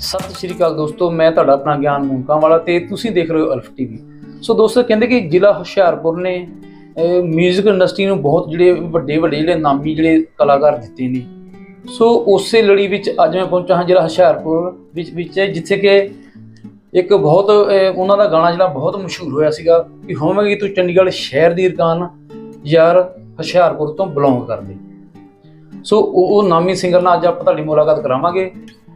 ਸਤਿ ਸ਼੍ਰੀ ਅਕਾਲ ਦੋਸਤੋ, ਮੈਂ ਤੁਹਾਡਾ ਆਪਣਾ ਗਿਆਨ ਮੂੰਕਾਂ ਵਾਲਾ ਤੇ ਤੁਸੀਂ ਦੇਖ ਰਹੇ ਹੋ ਅਲਫ ਟੀਵੀ। ਸੋ ਦੋਸਤੋ, ਕਹਿੰਦੇ ਕਿ ਜ਼ਿਲ੍ਹਾ ਹੁਸ਼ਿਆਰਪੁਰ ਨੇ 뮤직 ਇੰਡਸਟਰੀ ਨੂੰ ਬਹੁਤ ਜਿਹੜੇ ਵੱਡੇ ਵੱਡੇ ਜਿਹੜੇ ਨਾਮੀ ਜਿਹੜੇ ਕਲਾਕਾਰ ਦਿੱਤੇ ਨੇ। ਸੋ ਉਸੇ ਲੜੀ ਵਿੱਚ ਅੱਜ ਮੈਂ ਪਹੁੰਚਾ ਹਾਂ ਜ਼ਿਲ੍ਹਾ ਹੁਸ਼ਿਆਰਪੁਰ ਵਿੱਚ ਵਿੱਚ ਜਿੱਥੇ ਕਿ ਇੱਕ ਬਹੁਤ ਉਹਨਾਂ ਦਾ ਗਾਣਾ ਜਿਹੜਾ ਬਹੁਤ ਮਸ਼ਹੂਰ ਹੋਇਆ ਸੀਗਾ ਕਿ ਹੋਵੇਗੀ ਤੂੰ ਚੰਡੀਗੜ੍ਹ ਸ਼ਹਿਰ ਦੀ ਰਕਾਨ ਯਾਰ ਹੁਸ਼ਿਆਰਪੁਰ ਤੋਂ ਬਿਲੋਂਗ ਕਰਦੇ ਸੋ ਉਹ ਨਾਮੀ ਸਿੰਗਰ ਨਾਲ ਅੱਜ ਆਪਾਂ ਤੁਹਾਡੀ ਮੁਲਾਕਾਤ ਕਰਾਵਾਂਗੇ।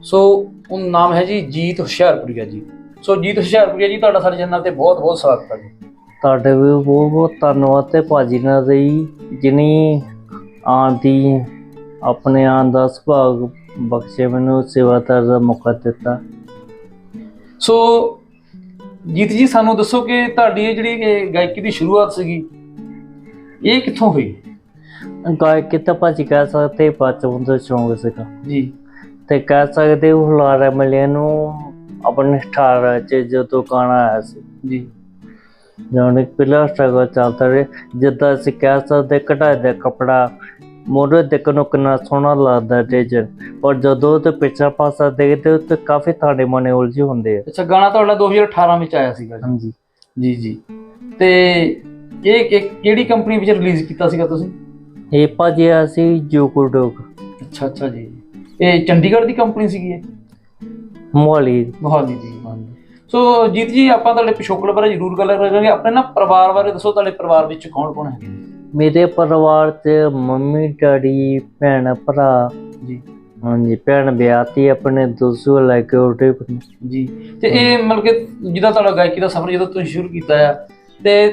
ਸੋ ਉਹ ਨਾਮ ਹੈ ਜੀ ਜੀਤ ਹੁਸ਼ਿਆਰਪੁਰੀਆ ਜੀ। ਸੋ ਜੀਤ ਹੁਸ਼ਿਆਰਪੁਰੀਆ ਜੀ ਤੁਹਾਡਾ ਸਾਡੇ ਚੈਨਲ ਤੇ ਬਹੁਤ ਬਹੁਤ ਸਵਾਗਤ ਹੈ ਜੀ। ਤੁਹਾਡੇ ਵੀ ਬਹੁਤ ਬਹੁਤ ਧੰਨਵਾਦ ਤੇ ਭਾਜੀ ਨਾਲ ਜੀ ਜਿਨੀ ਆਉਣ ਦੀ ਆਪਣੇ ਆਉਣ ਦਾ ਸੁਭਾਗ ਬਖਸ਼ੇ ਮੈਨੂੰ ਸੇਵਾਦਾਰ ਦਾ ਮੌਕਾ ਦਿੱਤਾ। ਸੋ ਜੀਤ ਜੀ ਸਾਨੂੰ ਦੱਸੋ ਕਿ ਤੁਹਾਡੀ ਇਹ ਜਿਹੜੀ ਗਾਇਕੀ ਦੀ ਸ਼ੁਰੂਆਤ ਸੀਗੀ ਇਹ ਕਿੱਥੋਂ ਹੋਈ? ਗਾਇਕੀ ਤਾਂ ਭਾਜੀ ਕਹਿ ਸਕਦੇ ਬਚਪਨ ਤੋਂ ਸ਼ੌਂਕ ਸੀਗਾ। ਜੀ। ਤੇ ਕਹਿ ਸਕਦੇ ਉਹ ਹੁਲਾਰਾ ਮਿਲਿਆ ਨੂੰ ਆਪਣੇ 18 ਚ ਜਦੋਂ ਗਾਣਾ ਆਇਆ ਸੀ। ਜੀ। ਜਦੋਂ ਇੱਕ ਪਹਿਲਾ ਸਟਰਗਲ ਚੱਲਦਾ ਰਿਹਾ। ਜਿੱਦਾਂ ਅਸੀਂ ਕਹਿ ਸਕਦੇ ਕਢਾਈ ਦਾ ਕਪੜਾ ਮੋਢੇ ਦੇਖਣ ਨੂੰ ਕਿੰਨਾ ਸੋਹਣਾ ਲੱਗਦਾ ਡਿਜ਼ਾਈਨ ਪਰ ਜਦੋਂ ਤੇ ਪਿੱਛਾ ਪਾਸਾ ਦੇਖਦੇ ਹੋ ਤੇ ਕਾਫੀ ਤੁਹਾਡੇ ਮਨੇ ਉਲਝੇ ਹੁੰਦੇ ਆ। ਅੱਛਾ ਗਾਣਾ ਤੁਹਾਡਾ 2018 ਵਿੱਚ ਆਇਆ ਸੀਗਾ ਜੀ। ਹਾਂਜੀ। ਜੀ ਜੀ। ਤੇ ਇਹ ਕਿ- ਕਿਹੜੀ ਕੰਪਨੀ ਵਿੱਚ ਰਿਲੀਜ਼ ਕੀਤਾ ਸੀਗਾ ਤੁਸੀਂ? ਇਹ ਭਾਜੀ ਅਸੀਂ ਜੂਕੂ ਡੋਕ। ਅੱਛਾ ਅੱਛਾ ਜੀ। ਇਹ ਚੰਡੀਗੜ੍ਹ ਦੀ ਕੰਪਨੀ ਸੀਗੀ ਇਹ? ਮੋਹਾਲੀ ਮੋਹਾਲੀ ਦੀ ਸੋ ਜੀਤ ਜੀ ਆਪਾਂ ਤੁਹਾਡੇ ਪਿਛੋਕੜ ਬਾਰੇ ਜ਼ਰੂਰ ਗੱਲ ਕਰਾਂਗੇ। ਆਪਣੇ ਨਾ ਪਰਿਵਾਰ ਬਾਰੇ ਦੱਸੋ ਤੁਹਾਡੇ ਪਰਿਵਾਰ ਵਿੱਚ ਕੌਣ ਕੌਣ ਨੇ? ਮੇਰੇ ਪਰਿਵਾਰ ਚ ਮੰਮੀ ਡੈਡੀ ਭੈਣ ਭਰਾ। ਜੀ। ਹਾਂਜੀ ਭੈਣ ਵਿਆਹਤੀ ਆਪਣੇ ਦੋਸਤੋ ਲੈ ਕੇ ਉਠੇ ਜੀ। ਤੇ ਇਹ ਮਤਲਬ ਕਿ ਜਿਹਦਾ ਤੁਹਾਡਾ ਗਾਇਕੀ ਦਾ ਸਫ਼ਰ ਜਦੋਂ ਤੁਸੀਂ ਸ਼ੁਰੂ ਕੀਤਾ ਆ ਤੇ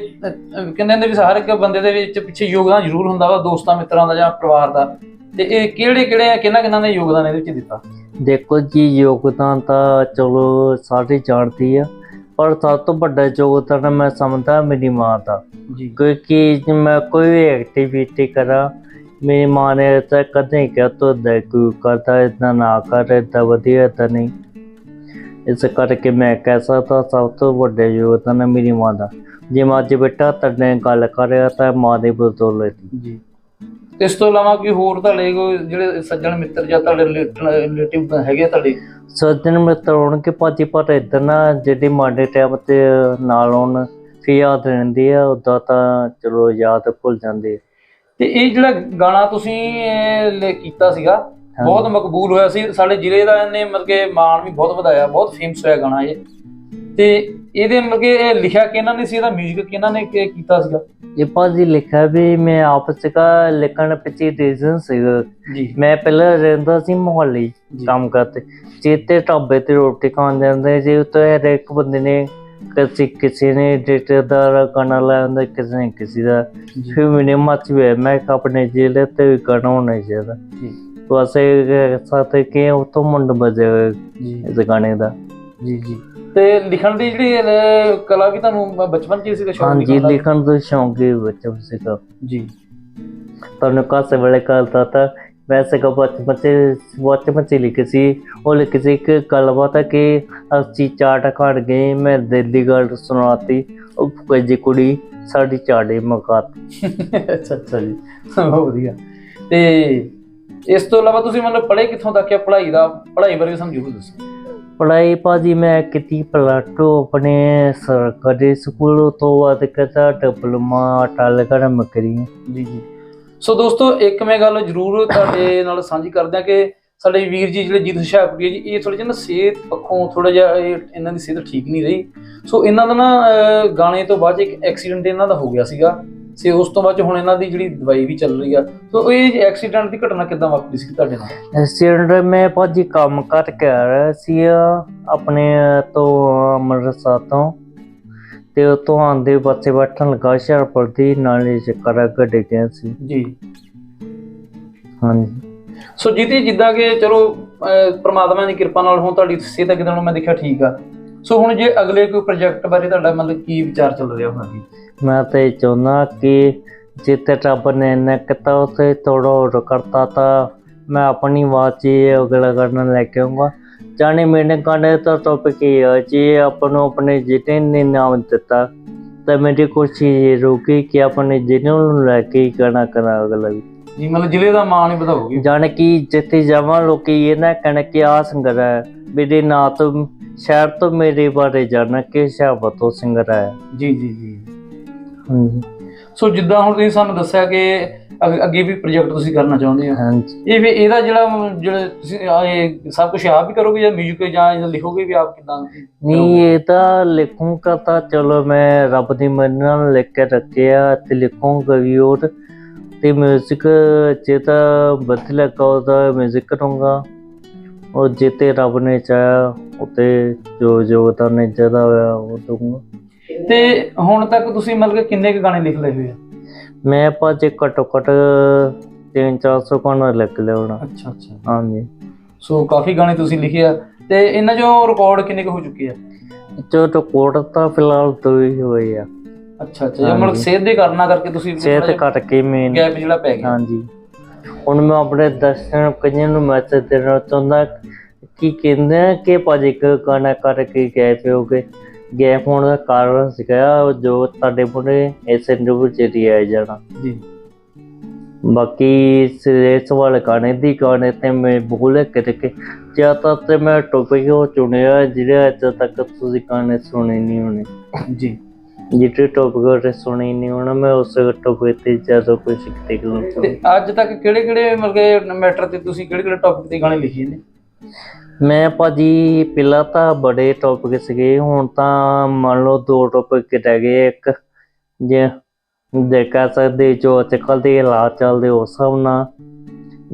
ਕਹਿੰਦੇ ਨੇ ਵੀ ਹਰ ਇੱਕ ਬੰਦੇ ਦੇ ਵਿੱਚ ਪਿੱਛੇ ਯੋਗਦਾਨ ਜ਼ਰੂਰ ਹੁੰਦਾ ਵਾ ਦੋਸਤਾਂ ਮਿੱਤਰਾਂ ਦਾ ਜਾਂ ਪਰਿਵਾਰ ਦਾ। ਤੇ ਇਹ ਕਿਹੜੇ ਕਿਹੜੇ ਆ ਕਿਹਨਾਂ ਕਿਹਨਾਂ ਨੇ ਯੋਗਦਾਨ ਇਹਦੇ ਵਿੱਚ ਦਿੱਤਾ? ਦੇਖੋ ਜੀ ਯੋਗਦਾਨ ਤਾਂ ਚਲੋ ਸਾਰੇ ਜਾਣਦੀ ਆ ਪਰ ਸਭ ਤੋਂ ਵੱਡਾ ਯੋਗਦਾਨ ਮੈਂ ਸਮਝਦਾ ਮੇਰੀ ਮਾਂ ਦਾ। ਜੀ। ਕਿਉਂਕਿ ਜੇ ਮੈਂ ਕੋਈ ਵੀ ਐਕਟੀਵਿਟੀ ਕਰਾਂ ਮੇਰੀ ਮਾਂ ਨੇ ਤਾਂ ਕਦੇ ਕਿਹਾ ਤੋ ਦੇਖੂ ਕਰਦਾ ਇतना ਨਾ ਕਰ ਏਦਾਂ ਵਧੀਆ ਤਾਂ ਨਹੀਂ। ਇਸ ਕਰਕੇ ਮੈਂ ਕਹਿ ਸਕਦਾ ਸਭ ਤੋਂ ਵੱਡਾ ਯੋਗਦਾਨ ਮੇਰੀ ਮਾਂ ਦਾ। ਜੇ ਮੈਂ ਅੱਜ ਬੇਟਾ ਤੁਹਾਡੇ ਗੱਲ ਕਰ ਰਿਹਾ ਤਾਂ ਮਾਂ ਦੇ ਬਦੌਲਤ। ਜੀ। ਇਸ ਤੋਂ ਇਲਾਵਾ ਕੋਈ ਹੋਰ ਤੁਹਾਡੇ ਕੋਈ ਜਿਹੜੇ ਸੱਜਣ ਮਿੱਤਰ ਜਾਂ ਤੁਹਾਡੇ ਰਿਲੇਟਿਵ ਹੈਗੇ ਤੁਹਾਡੇ? ਸੱਜਣ ਮਿੱਤਰ ਹੋਣਗੇ ਭਾਜੀ ਪਰ ਏਦਾਂ ਨਾ ਜਿਹੜੇ ਮਾੜੇ ਟਾਈਮ ਤੇ ਨਾਲ ਹੋਣ ਫਿਰ ਯਾਦ ਰਹਿੰਦੀ ਆ ਉਦਾਂ ਤਾਂ ਚਲੋ ਯਾਦ ਭੁੱਲ ਜਾਂਦੇ। ਤੇ ਇਹ ਜਿਹੜਾ ਗਾਣਾ ਤੁਸੀਂ ਕੀਤਾ ਸੀਗਾ ਬਹੁਤ ਮਕਬੂਲ ਹੋਇਆ ਸੀ। ਸਾਡੇ ਜ਼ਿਲ੍ਹੇ ਦਾ ਇਹਨੇ ਮਤਲਬ ਕਿ ਮਾਣ ਵੀ ਬਹੁਤ ਵਧਾਇਆ ਬਹੁਤ ਫੇਮਸ ਹੋਇਆ ਗਾਣਾ ਇਹ। ਤੇ ਇਹਦੇ ਮਤਲਬ ਕਿ ਇਹ ਲਿਖਿਆ ਕਿਹਨਾਂ ਨੇ ਸੀ ਇਹਦਾ 뮤직 ਕਿਹਨਾਂ ਨੇ ਕੀ- ਕੀਤਾ ਸੀਗਾ? ਇਹ ਭਾਜੀ ਲਿਖਿਆ ਵੀ ਮੈਂ ਆਪ ਸੀਗਾ ਲਿਖਣ ਪਿੱਛੇ ਰੀਜ਼ਨ ਸੀਗਾ ਜੀ। ਮੈਂ ਪਹਿਲਾਂ ਰਹਿੰਦਾ ਸੀ ਮੁਹੱਲੀ ਜੀ। ਕੰਮ ਕਰਤੇ ਜਿੱਤੇ ਢਾਬੇ ਤੇ ਰੋਟੀ ਖਾਣ ਜਾਂਦੇ ਸੀ ਉੱਤੇ ਹਰ ਇੱਕ ਬੰਦੇ ਨੇ ਕਿਸੇ ਕਿਸੇ ਨੇ ਡੇਟੇਦਾਰ ਗਾਣਾ ਲਾਇਆ ਹੁੰਦਾ ਕਿਸੇ ਨੇ ਕਿਸੇ ਦਾ। ਜੀ। ਫਿਰ ਮੈਨੇ ਮੱਚ ਵੀ ਮੈਂ ਕਿਹਾ ਆਪਣੇ ਜ਼ਿਲ੍ਹੇ ਤੇ ਵੀ ਗਾਣਾ ਹੋਣਾ ਚਾਹੀਦਾ। ਜੀ। ਵੈਸੇ ਸਾਥੇ ਕਿ ਉਤੋਂ ਮੁੰਡ ਬਜੇ ਜੀ। ਇਸ ਗਾਣੇ ਦਾ। ਜੀ ਜੀ। ਤੇ ਲਿਖਣ ਦੀ ਜਿਹੜੀ ਕਲਾ ਵੀ ਤੁਹਾਨੂੰ ਬਚਪਨ ਚ ਹੀ ਸੀਗਾ ਸ਼ੌਕ ਹਾਂਜੀ ਲਿਖਣ ਦਾ? ਲਿਖਣ ਦਾ ਸ਼ੌਂਕ ਹੀ ਬੱਚਾ ਸੀਗਾ। ਜੀ। ਤੁਹਾਨੂੰ ਕਾਸੇ ਵੇਲੇ ਕਰਦਾ ਤਾਂ ਵੈਸੇ ਕੋ ਬਚਪਨ ਚ ਬਚਪਨ ਚ ਲਿਖੀ ਸੀ। ਉਹ ਲਿਖੀ ਸੀ ਇੱਕ ਗੱਲਬਾਤ ਹੈ ਕਿ ਅਸੀਂ ਚਾਟ ਖਾਣ ਗਏ ਮੈਂ ਦਿੱਲੀ ਗੱਲ ਸੁਣਾਤੀ ਉਹ ਕੋਈ ਜੀ ਕੁੜੀ ਸਾਡੀ ਚਾੜੇ ਮਕਾਤੀ ਅੱਛਾ ਅੱਛਾ ਜੀ। ਬਹੁਤ ਵਧੀਆ। ਤੇ ਇਸ ਤੋਂ ਇਲਾਵਾ ਤੁਸੀਂ ਮਤਲਬ ਪੜ੍ਹੇ ਕਿੱਥੋਂ ਤੱਕ ਹੈ ਪੜ੍ਹਾਈ ਦਾ ਪੜ੍ਹਾਈ ਬਾਰੇ ਸਾਨੂੰ ਜ਼ਰੂਰ ਦੱਸੋ। ਪੜ੍ਹਾਈ ਭਾਜੀ ਮੈਂ ਕੀਤੀ ਪਲਾਟੋ ਆਪਣੇ ਸਰਕਾਰੀ ਸਕੂਲ ਤੋਂ ਬਾਅਦ ਕਰਤਾ ਡਿਪਲੋਮਾ ਟਾਲਗੜ ਮਕਰੀ। ਜੀ ਜੀ। ਸੋ ਦੋਸਤੋ ਇੱਕ ਮੈਂ ਗੱਲ ਜ਼ਰੂਰ ਤੁਹਾਡੇ ਨਾਲ ਸਾਂਝੀ ਕਰਦਾ ਕਿ ਸਾਡੇ ਵੀਰ ਜੀ ਜਿਹੜੇ ਜੀਤ ਹੁਸ਼ਿਆਰਪੁਰੀ ਜੀ ਇਹ ਥੋੜੇ ਜਿਹਾ ਨਾ ਸਿਹਤ ਪੱਖੋਂ ਥੋੜਾ ਜਿਹਾ ਇਹਨਾਂ ਦੀ ਸਿਹਤ ਠੀਕ ਨਹੀਂ ਰਹੀ। ਸੋ ਇਹਨਾਂ ਦਾ ਨਾ ਅਹ, ਗਾਣੇ ਤੋਂ ਬਾਅਦ ਇੱਕ ਐਕਸੀਡੈਂਟ ਇਹਨਾਂ ਦਾ ਹੋ ਗਿਆ ਸੀਗਾ। ਤੇ ਉਸ ਤੋਂ ਬਾਅਦ ਹੁਣ ਇਹਨਾਂ ਦੀ ਜਿਹੜੀ ਦਵਾਈ ਵੀ ਚੱਲ ਰਹੀ ਆ ਸੋ ਇਹ ਐਕਸੀਡੈਂਟ ਦੀ ਘਟਨਾ ਕਿੱਦਾਂ ਵਾਪਰੀ ਸੀ ਤੁਹਾਡੇ ਨਾਲ? ਐਕਸੀਡੈਂਟ ਮੈਂ ਭਾਜੀ ਕੰਮ ਕਰਕੇ ਆ ਰਿਹਾ ਸੀ ਆਪਣੇ ਤੋਂ ਅੰਮ੍ਰਿਤਸਰ ਤੋਂ। ਤੇ ਉਤੋਂ ਆਂਦੇ ਬੱਸੇ ਬੈਠਣ ਲੱਗਾ ਹੁਸ਼ਿਆਰਪੁਰ ਦੀ ਨਾਲੇ ਚੱਕਰ ਗੱਡੇ ਗਿਆ ਸੀ। ਜੀ। ਹਾਂਜੀ। ਸੋ ਜਿਹਦੀ ਜਿੱਦਾਂ ਕਿ ਚਲੋ ਪ੍ਰਮਾਤਮਾ ਦੀ ਕਿਰਪਾ ਨਾਲ ਹੁਣ ਤੁਹਾਡੀ ਸਿਹਤ ਕਿਦਾਂ ਨੂੰ ਮੈਂ ਦੇਖਿਆ ਠੀਕ ਆ। ਸੋ ਹੁਣ ਜੇ ਅਗਲੇ ਕੋਈ ਪ੍ਰੋਜੈਕਟ ਬਾਰੇ ਤੁਹਾਡਾ ਮਤਲਬ ਕੀ ਵਿਚਾਰ ਚੱਲ ਰਿਹਾ ਹੁਣ ਅੱਗੇ ਮੈਂ ਤਾਂ ਇਹ ਚਾਹੁੰਦਾ ਕਿ ਜਿੱਤੇ ਰੱਬ ਨੇ ਇੰਨਾ ਕੀਤਾ ਉਸੇ ਥੋੜਾ ਹੋਰ ਕਰਤਾ ਤਾਂ ਮੈਂ ਆਪਣੀ ਆਵਾਜ਼ 'ਚ ਇਹ ਅਗਲਾ ਗਾਣਾ ਲੈ ਕੇ ਆਉਂਗਾ ਜਾਣੇ ਮੇਰੇ ਗਾਣੇ ਦਾ ਟੌਪਿਕ ਇਹ ਹੈ ਜੀ ਆਪਾਂ ਨੂੰ ਆਪਣੇ ਜਿਤੇ ਨੇ ਨਾਮ ਦਿੱਤਾ ਤਾਂ ਮੇਰੀ ਕੋਸ਼ਿਸ਼ ਇਹ ਰਹੂਗੀ ਕਿ ਆਪਣੇ ਜਿਹਨਾਂ ਨੂੰ ਲੈ ਕੇ ਹੀ ਗਾਣਾ ਕਰਾਂ ਅਗਲਾ ਵੀ। ਜੀ ਮਤਲਬ ਜ਼ਿਲ੍ਹੇ ਦਾ ਮਾਣ ਹੀ ਵਧਾਓਗੇ ਜਾਣ ਕਿ ਜਿੱਥੇ ਜਾਵਾਂ ਲੋਕੀ ਇਹ ਨਾ ਕਹਿਣ ਕਿ ਆ ਸਿੰਗਰ ਹੈ ਮੇਰੇ ਨਾਂ ਤੋਂ ਸ਼ਹਿਰ ਤੋਂ ਮੇਰੇ ਬਾਰੇ ਜਾਣਨਾ ਕਿ ਸ਼ਹਾਬਤ ਤੋਂ ਸਿੰਗਰ ਆਇਆ। ਜੀ ਜੀ ਜੀ। ਸੋ ਜਿੱਦਾਂ ਹੁਣ ਤੁਸੀਂ ਸਾਨੂੰ ਦੱਸਿਆ ਕਿ ਅੱਗੇ ਵੀ ਪ੍ਰੋਜੈਕਟ ਤੁਸੀਂ ਕਰਨਾ ਚਾਹੁੰਦੇ ਹੋ। ਹਾਂਜੀ। ਇਹ ਵੀ ਇਹਦਾ ਜਿਹੜਾ ਜਿਹੜਾ ਤੁਸੀਂ ਇਹ ਸਭ ਕੁਝ ਆਪ ਹੀ ਕਰੋਗੇ ਜਾਂ ਮਿਊਜ਼ਿਕ ਜਾਂ ਇਹਦਾ ਲਿਖੋਗੇ ਵੀ ਆਪ ਕਿਦਾਂ ਨਹੀਂ ਇਹ ਤਾਂ ਲਿਖੂੰਗਾ ਤਾਂ ਚਲੋ ਮੈਂ ਰੱਬ ਦੀ ਮਨ ਨਾਲ ਲਿਖ ਕੇ ਰੱਖਿਆ ਤੇ ਲਿਖੂੰਗਾ ਵੀ ਹੋਰ ਤੇ ਮਿਊਜ਼ਿਕ ਜੇ ਤਾਂ ਵਧੀਆ ਲੱਗਾ ਉਹਦਾ ਮਿਊਜ਼ਿਕ ਕਰੂੰਗਾ। ਔਰ ਜੇ ਤੇ ਰੱਬ ਨੇ ਚਾਹਿਆ ਉਤੇ ਜੋ ਯੋਗਦਾਨ ਨੇ ਜਿਹਦਾ ਹੋਇਆ ਉਹ ਦੂੰਗਾ ਤੇ ਹੁਣ ਤੱਕ ਤੁਸੀਂ ਮਤਲਬ ਕਿ ਕਿੰਨੇ ਕੁ ਗਾਣੇ ਲਿਖ ਲਏ ਹੋਏ ਆ? ਮੈਂ ਭਾਜੀ ਘੱਟੋ ਘੱਟ 3-400 ਗਾਣਾ ਲਿਖ ਲਿਆ ਹੋਣਾ। ਅੱਛਾ ਅੱਛਾ। ਹਾਂਜੀ। ਸੋ ਕਾਫੀ ਗਾਣੇ ਤੁਸੀਂ ਲਿਖੇ ਆ। ਤੇ ਇਹਨਾਂ ਚੋਂ ਰਿਕਾਰਡ ਕਿੰਨੇ ਕੁ ਹੋ ਚੁੱਕੇ ਆ? ਜੋ ਰਿਕਾਰਡ ਤਾਂ ਫਿਲਹਾਲ ਦੋ ਹੀ ਹੋਏ ਆ। ਅੱਛਾ ਅੱਛਾ। ਜੇ ਮਤਲਬ। ਸਿਹਤ ਦੇ ਕਾਰਨਾਂ ਕਰਕੇ ਤੁਸੀਂ ਸਿਹਤ ਘਟ ਕੇ ਮੇਨ ਗੈਪ ਜਿਹੜਾ ਪੈ ਗਿਆ। ਹਾਂਜੀ। ਹੁਣ ਮੈਂ ਆਪਣੇ ਦਰਸ਼ਕਾਂ ਕਈਆਂ ਨੂੰ ਮੈਸੇਜ ਦੇਣਾ ਚਾਹੁੰਦਾ ਕਿ ਕਹਿੰਦੇ ਆ ਕਿ ਭਾਜੀ ਇੱਕ ਗਾਣਾ ਕਰਕੇ ਗਏ ਪਿਓਗੇ ਗੈਪ ਹੋਣ ਦਾ ਕਾਰਨ ਸੀਗਾ ਜੋ ਤੁਹਾਡੇ ਮੁੰਡੇ ਇਸ ਇੰਟਰਵਿਊ ਚ ਹੀ ਆਇਆ ਜਾਣਾ। ਜੀ। ਬਾਕੀ ਸਿਰੇਸ ਵਾਲੇ ਗਾਣੇ ਦੀ ਗਾਣੇ ਤੇ ਮੈਂ ਬੋਲੇ ਕਰਕੇ ਜ਼ਿਆਦਾ ਤੇ ਮੈਂ ਟੋਪਿਕ ਉਹ ਚੁਣਿਆ ਜਿਹੜੇ ਅੱਜ ਤੱਕ ਤੁਸੀਂ ਗਾਣੇ ਸੁਣੇ ਨਹੀਂ ਹੋਣੇ। ਜੀ। ਜਿਹੜੇ ਟੋਪਿਕ ਤੇ ਸੁਣੇ ਨਹੀਂ ਹੋਣਾ ਮੈਂ ਉਸ ਟੋਪਿਕ ਤੇ ਜ਼ਿਆਦਾ ਕੁਝ ਸਿੱਖਦੇ ਕਰੂੰ ਤੇ ਅੱਜ ਤੱਕ ਕਿਹੜੇ ਕਿਹੜੇ ਮਤਲਬ ਮੈਟਰ ਤੇ ਤੁਸੀਂ ਕਿਹੜੇ ਕਿਹੜੇ ਟੌਪਿਕ ਤੇ ਗਾਣੇ ਲਿਖੇ ਨੇ? ਮੈਂ ਭਾਜੀ ਪਹਿਲਾਂ ਤਾਂ ਬੜੇ ਟੌਪਿਕ ਸੀਗੇ ਹੁਣ ਤਾਂ ਮੰਨ ਲਓ ਦੋ ਟੌਪਿਕ ਰਹਿ ਗਏ ਇੱਕ ਜੇ ਦੇਖਾ ਸਕਦੇ ਜੋ ਅੱਜ ਕੱਲ੍ਹ ਦੇ ਹਾਲਾਤ ਚੱਲਦੇ ਉਸ ਹਿਸਾਬ ਨਾਲ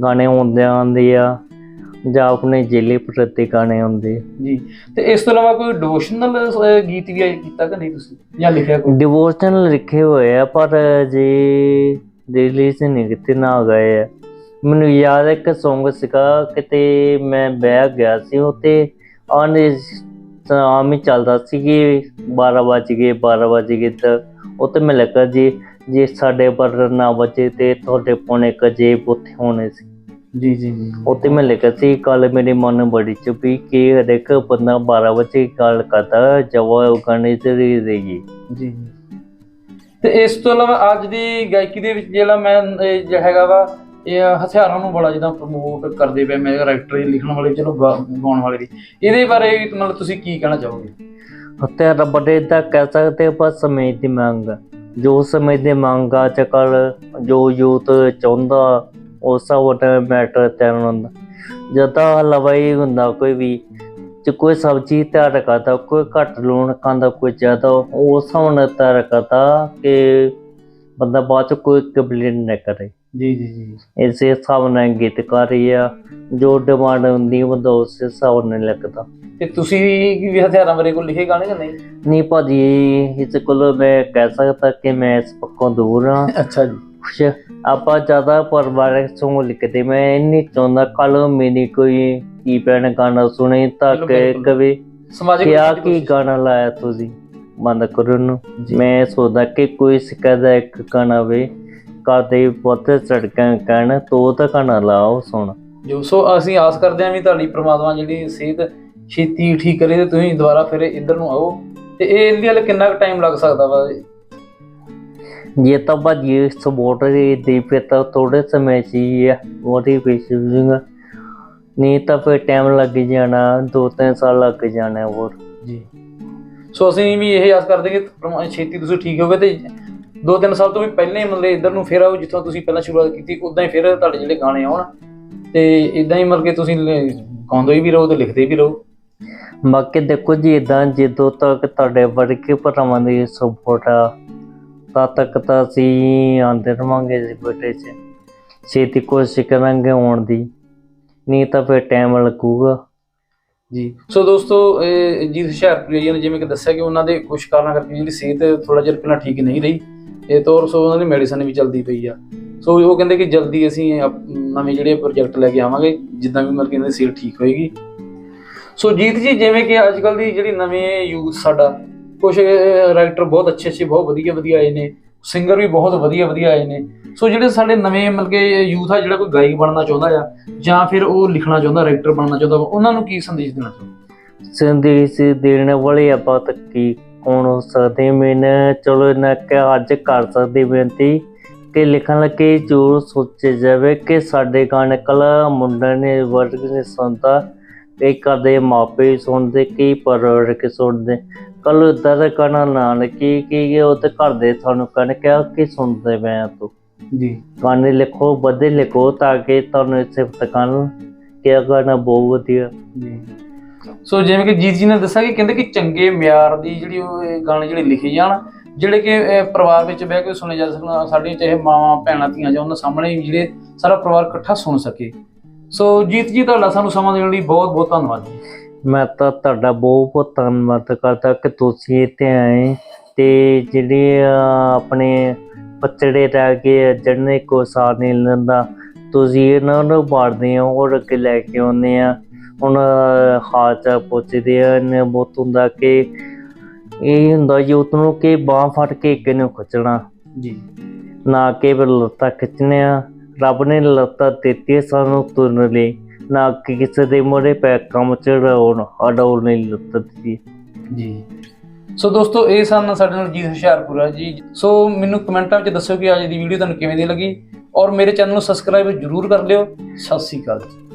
ਗਾਣੇ ਹੁੰਦੇ ਆਉਂਦੇ ਆ। ਜਾਂ ਆਪਣੇ ਜ਼ਿਲ੍ਹੇ ਪ੍ਰਤੀ ਗਾਣੇ ਹੁੰਦੇ। ਜੀ ਤੇ ਇਸ ਤੋਂ ਇਲਾਵਾ ਕੋਈ ਡਿਵੋਸ਼ਨਲ ਗੀਤ ਵੀ ਕੀਤਾ ਕਿ ਨਹੀਂ ਤੁਸੀਂ? ਜਾਂ ਲਿਖਿਆ ਕੋਈ? ਡਿਵੋਸ਼ਨਲ ਲਿਖੇ ਹੋਏ ਆ ਪਰ ਜੇ ਰਿਲੀਜ਼ ਨਹੀਂ ਕਿਤੇ ਨਾ ਗਏ ਆ। ਮੈਨੂੰ ਯਾਦ ਹੈ ਇੱਕ Song ਸੀਗਾ ਕਿਤੇ ਮੈਂ ਬਹਿ ਗਿਆ ਸੀ ਉੱਤੇ ਆਨੇ ਆਮ ਹੀ ਚੱਲਦਾ ਸੀ ਕਿ 12 ਵਜ ਗਏ 12 ਵਜ ਗਏ ਤਾਂ ਉੱਤੇ ਮੈਂ ਲੱਗਾ ਜੀ ਜੇ ਸਾਡੇ ਪਰ ਨਾ ਵਜੇ ਤੇ ਤੁਹਾਡੇ ਪੌਣੇ ਕਜੇ ਉੱਥੇ ਹੋਣੇ ਸੀ। ਜੀ ਜੀ ਜੀ। ਉੱਤੇ ਮੈਂ ਲਿਖਿਆ ਸੀ ਕੱਲ ਮੇਰੇ ਮਨ ਬੜੀ ਚੁੱਪੀ ਕਿ ਹਰ ਇੱਕ ਬੰਦਾ 12 ਵਜੇ ਗੱਲ ਕਰਦਾ ਜਵਾਬ ਗਾਣੇ ਤੇ ਰਹੀ ਜੀ ਤੇ ਇਸ ਤੋਂ ਇਲਾਵਾ ਅੱਜ ਦੀ ਗਾਇਕੀ ਦੇ ਵਿੱਚ ਜਿਹੜਾ ਮੈਂ ਇਹ ਜਿਹੜਾ ਹੈਗਾ ਵਾ ਇਹ ਹਥਿਆਰਾਂ ਨੂੰ ਬੜਾ ਜਿੱਦਾਂ ਪ੍ਰਮੋਟ ਕਰਦੇ ਪਏ ਮੇਰੇ ਰਾਈਟਰ ਲਿਖਣ ਵਾਲੇ ਚਲੋ ਗਾ- ਗਾਉਣ ਵਾਲੇ ਵੀ। ਇਹਦੇ ਬਾਰੇ ਮਤਲਬ ਤੁਸੀਂ ਕੀ ਕਹਿਣਾ ਚਾਹੋਗੇ? ਅਤੇ ਰੱਬੜੇ ਦਾ ਕਹਿ ਸਕਦੇ ਪਰ ਸਮੇਂ ਦੀ ਮੰਗ। ਜੋ ਸਮੇਂ ਦੀ ਮੰਗ ਅੱਜ ਕੱਲ੍ਹ ਜੋ ਯੂਥ ਚਾਹੁੰਦਾ ਉਸ ਵਾਲਾ ਮੈਟਰ ਚੱਲਣ ਹੁੰਦਾ। ਜਦੋਂ ਲਵਾਈ ਹੁੰਦਾ ਕੋਈ ਵੀ ਜੇ ਕੋਈ ਸਬਜ਼ੀ ਤਿਆਰ ਕਰਦਾ ਕੋਈ ਘੱਟ ਲੂਣ ਖਾਂਦਾ ਕੋਈ ਜ਼ਿਆਦਾ ਉਸ ਹੁਣ ਤਿਆਰ ਕਰਦਾ ਕਿ ਬੰਦਾ ਬਾਅਦ ਚ ਕੋਈ ਕੰਪਲੇਂਟ ਨਾ ਕਰੇ। ਜੀ ਜੀ ਜੀ। ਇਸੇ ਹਿਸਾਬ ਨਾਲ ਗੀਤਕਾਰੀ ਆ ਜੋ ਡਿਮਾਂਡ ਹੁੰਦੀ ਬੰਦਾ ਉਸ ਹਿਸਾਬ ਨਾਲ ਲਿਖਦਾ। ਤੇ ਤੁਸੀਂ ਵੀ ਹਥਿਆਰਾਂ ਬਾਰੇ ਕੋਈ ਲਿਖੇ ਗਾਣੇ ਕਿ ਨਹੀਂ? ਨਹੀਂ ਭਾਜੀ ਇਸ ਕੋਲ ਮੈਂ ਕਹਿ ਸਕਦਾ ਕਿ ਮੈਂ ਇਸ ਪੱਖੋਂ ਦੂਰ ਹਾਂ ਅੱਛਾ ਜੀ। ਕੁਛ ਆਪਾਂ ਜ਼ਿਆਦਾ ਪਰਿਵਾਰਕ ਸੌਂਗ ਲਿਖਦੇ ਮੈਂ ਇੰਨੀ ਚਾਹੁੰਦਾ ਕੱਲ ਮੇਰੀ ਕੋਈ ਕੀ ਭੈਣ ਗਾਣਾ ਸੁਣੇ ਤਾਂ ਕਿ। ਕਵੇ ਸਮਾਜਿਕ ਕਿਆ ਕੀ ਗਾਣਾ ਲਾਇਆ ਤੁਸੀਂ? ਬੰਦ ਕਰੋ ਨੂੰ। ਮੈਂ ਸੋਚਦਾ ਕਿ ਕੋਈ ਸਿਕਦਾ ਇੱਕ ਗਾਣਾ ਵੇ ਕਾਦੇ ਪੁੱਤ ਸੜਕਾਂ ਕਹਿਣ ਤੋ ਤਾਂ ਗਾਣਾ ਲਾਓ ਸੁਣ। ਜੋ ਸੋ ਅਸੀਂ ਆਸ ਕਰਦੇ ਹਾਂ ਵੀ ਤੁਹਾਡੀ ਪ੍ਰਮਾਤਮਾ ਜਿਹੜੀ ਸਿਹਤ ਛੇਤੀ ਠੀਕ ਕਰੇ ਤੇ ਤੁਸੀਂ ਦੁਬਾਰਾ ਫਿਰ ਇੱਧਰ ਨੂੰ ਆਓ। ਤੇ ਇਹ ਇਹਦੇ ਲਈ ਕਿੰਨਾ ਕੁ ਟਾਈਮ ਲੱਗ ਸਕਦਾ ਵਾ? Yetabadi supported the Peta Todes Messi, Moti Pishing, Nita Pe Tam ਲੱਗ ਜਾਣਾ 2-3 ਸਾਲ ਲੱਗ ਜਾਣਾ ਹੋਰ। ਜੀ। ਸੋ ਅਸੀਂ ਵੀ ਇਹ ਆਸ ਕਰਦੇ ਕਿ ਪਰਮਾਤਮਾ ਛੇਤੀ ਤੁਸੀਂ ਠੀਕ ਹੋਗੇ ਤੇ 2-3 ਸਾਲ ਤੋਂ ਵੀ ਪਹਿਲਾਂ ਹੀ ਮਤਲਬ ਇੱਧਰ ਨੂੰ ਫੇਰ ਆਓ ਜਿੱਥੋਂ ਤੁਸੀਂ ਪਹਿਲਾਂ ਸ਼ੁਰੂਆਤ ਕੀਤੀ ਉਦਾਂ ਹੀ ਫੇਰ ਤੁਹਾਡੇ ਜਿਹੜੇ ਗਾਣੇ ਆਉਣ। ਤੇ ਇਦਾਂ ਹੀ ਮਤਲਬ ਕਿ ਤੁਸੀਂ ਗਾਉਂਦੇ ਵੀ ਰਹੋ ਤੇ ਲਿਖਦੇ ਵੀ ਰਹੋ। ਬਾਕੀ ਦੇਖੋ ਜੀ ਇਦਾਂ ਜਦੋਂ ਤੱਕ ਤੁਹਾਡੇ ਵਰਗੇ ਭਰਾਵਾਂ ਦੀ ਸਪੋਰਟ ਆ ਤਦ ਤੱਕ ਤਾਂ ਅਸੀਂ ਆਂਦੇ ਰਵਾਂਗੇ ਜੀ ਬੇਟੇ 'ਚ। ਛੇਤੀ ਕੋਸ਼ਿਸ਼ ਕਰਾਂਗੇ ਆਉਣ ਦੀ। ਨਹੀਂ ਤਾਂ ਫਿਰ ਟਾਈਮ ਲੱਗੂਗਾ। ਜੀ। ਸੋ ਦੋਸਤੋ, ਇਹ ਜੀਤ ਹੁਸ਼ਿਆਰਪੁਰੀ ਜੀ ਨੇ ਜਿਵੇਂ ਕਿ ਦੱਸਿਆ ਕਿ ਉਹਨਾਂ ਦੇ ਕੁਝ ਕਾਰਨਾਂ ਕਰਕੇ ਜਿਹੜੀ ਸਿਹਤ ਥੋੜਾ ਜਿਹਾ ਪਹਿਲਾਂ ਠੀਕ ਨਹੀਂ ਰਹੀ। ਇਹ ਤੌਰ ਸੋ ਉਹਨਾਂ ਦੀ ਮੈਡੀਸਨ ਵੀ ਚਲਦੀ ਪਈ ਆ। ਸੋ ਉਹ ਕਹਿੰਦੇ ਕਿ ਜਲਦੀ ਅਸੀਂ ਨਵੇਂ ਜਿਹੜੇ ਪ੍ਰੋਜੈਕਟ ਲੈ ਕੇ ਆਵਾਂਗੇ, ਜਿੱਦਾਂ ਵੀ ਮਤਲਬ ਕਿ ਸਿਹਤ ਠੀਕ ਹੋਏਗੀ। ਸੋ ਜੀਤ ਜੀ, ਜਿਵੇਂ ਕਿ ਅੱਜ ਕੱਲ ਦੀ ਜਿਹੜੀ ਨਵੇਂ ਯੂਥ ਸਾਡਾ ਕੁਝ ਰਾਈਟਰ ਬਹੁਤ ਅੱਛੇ ਅੱਛੇ ਬਹੁਤ ਵਧੀਆ ਵਧੀਆ ਆਏ ਨੇ। ਸਿੰਗਰ ਵੀ ਬਹੁਤ ਵਧੀਆ ਵਧੀਆ ਆਏ ਨੇ। ਸੋ ਜਿਹੜੇ ਸਾਡੇ ਨਵੇਂ ਮਤਲਬ ਕਿ ਯੂਥ ਆ, ਜਿਹੜਾ ਕੋਈ ਗਾਇਕ ਬਣਨਾ ਚਾਹੁੰਦਾ ਆ, ਜਾਂ ਫਿਰ ਉਹ ਲਿਖਣਾ ਚਾਹੁੰਦਾ ਰਾਈਟਰ ਬਣਨਾ ਚਾਹੁੰਦਾ, ਉਹਨਾਂ ਨੂੰ ਕੀ ਸੰਦੇਸ਼ ਦੇਣਾ ਚਾਹੁੰਦੇ ਸੰਦੇਸ਼ ਦੇਣ ਵਾਲੇ ਆਪਾਂ ਤੱਕ ਕੀ ਕੌਣ ਹੋ ਸਕਦੇ ਮੈਨੇ ਚਲੋ ਨਾ ਕਿ ਅੱਜ ਕਰ ਸਕਦੇ ਬੇਨਤੀ ਕਿ ਲਿਖਣ ਲੱਗੇ ਜੋ ਸੋਚਿਆ ਜਾਵੇ ਕਿ ਸਾਡੇ ਗਾਣੇ ਕਲਾ ਮੁੰਡਾ ਨੇ, ਵਰਗ ਨੇ ਸੁਣਦਾ ਕਈ ਕਦੇ ਮਾਪੇ ਸੁਣਦੇ ਕਈ ਪਰਿਵਾਰ ਕੇ ਸੁਣਦੇ? ਕੱਲ ਉਧਰ ਕਹਣਾ ਨਾਨਕੀ ਕਿ ਉਹ ਤੇ ਘਰ ਦੇ ਤੁਹਾਨੂੰ ਕਹਿਣ ਕਿਹਾ ਕਿ ਸੁਣਦੇ ਮੈਂ ਤੂੰ? ਜੀ। ਗਾਣੇ ਲਿਖੋ ਵਧੇ ਲਿਖੋ ਤਾਂ ਕਿ ਤੁਹਾਨੂੰ ਸਿਫਤ ਕਰਨ ਕਿ ਗਾਣਾ ਬਹੁਤ ਵਧੀਆ। ਜੀ। ਸੋ ਜਿਵੇਂ ਕਿ ਜੀਤ ਜੀ ਨੇ ਦੱਸਿਆ ਕਿ ਕਹਿੰਦੇ ਕਿ ਚੰਗੇ ਮਿਆਰ ਦੀ ਜਿਹੜੀ ਉਹ ਗਾਣੇ ਜਿਹੜੇ ਲਿਖੇ ਜਾਣ ਜਿਹੜੇ ਕਿ ਪਰਿਵਾਰ ਵਿੱਚ ਬਹਿ ਕੇ ਸੁਣੇ ਜਾ ਸਕਣ ਸਾਡੀਆਂ ਚਾਹੇ ਮਾਵਾਂ ਭੈਣਾਂ ਧੀਆਂ ਜਾਂ ਉਹਨਾਂ ਸਾਹਮਣੇ ਜਿਹੜੇ ਸਾਰਾ ਪਰਿਵਾਰ ਇਕੱਠਾ ਸੁਣ ਸਕੇ। ਸੋ ਜੀਤ ਜੀ ਤੁਹਾਡਾ ਸਾਨੂੰ ਸਮਾਂ ਦੇਣ ਲਈ ਬਹੁਤ ਬਹੁਤ ਧੰਨਵਾਦ ਜੀ। ਮੈਂ ਤਾਂ ਤੁਹਾਡਾ ਬਹੁਤ ਬਹੁਤ ਧੰਨਵਾਦ ਕਰਦਾ ਕਿ ਤੁਸੀਂ ਇੱਥੇ ਆਏ ਤੇ ਜਿਹੜੇ ਆਪਣੇ ਪਤੜੇ ਰਹਿ ਗਏ ਆ, ਜਿਹਨੇ ਕੋ ਸਾਰ ਨਹੀਂ ਲੈਂਦਾ ਤੁਸੀਂ ਇਹਨਾਂ ਨੂੰ ਬਾੜਦੇ ਹੋ ਔਰ ਅੱਗੇ ਲੈ ਕੇ ਆਉਂਦੇ ਆ। ਹੁਣ ਹਾਲ ਚਾਲ ਪੁੱਛਦੇ ਆ ਨੇ ਬਹੁਤ ਹੁੰਦਾ ਕਿ ਇਹ ਹੁੰਦਾ ਯੂਥ ਨੂੰ ਕਿ ਬਾਹ ਫੜ ਕੇ ਇੱਕ ਨੂੰ ਖਿੱਚਣਾ। ਜੀ। ਨਾ ਕਿ ਲੱਤਾਂ ਖਿੱਚਣੀਆਂ। ਰੱਬ ਨੇ ਲੱਤਾਂ ਦਿੱਤੀਆਂ ਸਾਨੂੰ ਤੁਰਨ ਲਈ। ਨਾ ਕਿ ਕਿਸੇ ਦੇ ਮੋਰੇ ਪੈ ਕੰਮ ਚੜਾਉਣ ਅਡਾਉਣ ਲਈ ਲੱਤਾਂ ਜੀ। ਸੋ ਦੋਸਤੋ, ਇਹ ਸਨ ਸਾਡੇ ਨਾਲ ਜੀਤ ਹੁਸ਼ਿਆਰਪੁਰਾ ਜੀ। ਸੋ ਮੈਨੂੰ ਕਮੈਂਟਾਂ ਵਿੱਚ ਦੱਸਿਓ ਕਿ ਅੱਜ ਦੀ ਵੀਡੀਓ ਤੁਹਾਨੂੰ ਕਿਵੇਂ ਦੀ ਲੱਗੀ। ਔਰ ਮੇਰੇ ਚੈਨਲ ਨੂੰ ਸਬਸਕ੍ਰਾਈਬ ਜ਼ਰੂਰ ਕਰ ਲਿਓ। ਸਤਿ ਸ਼੍ਰੀ ਅਕਾਲ ਜੀ।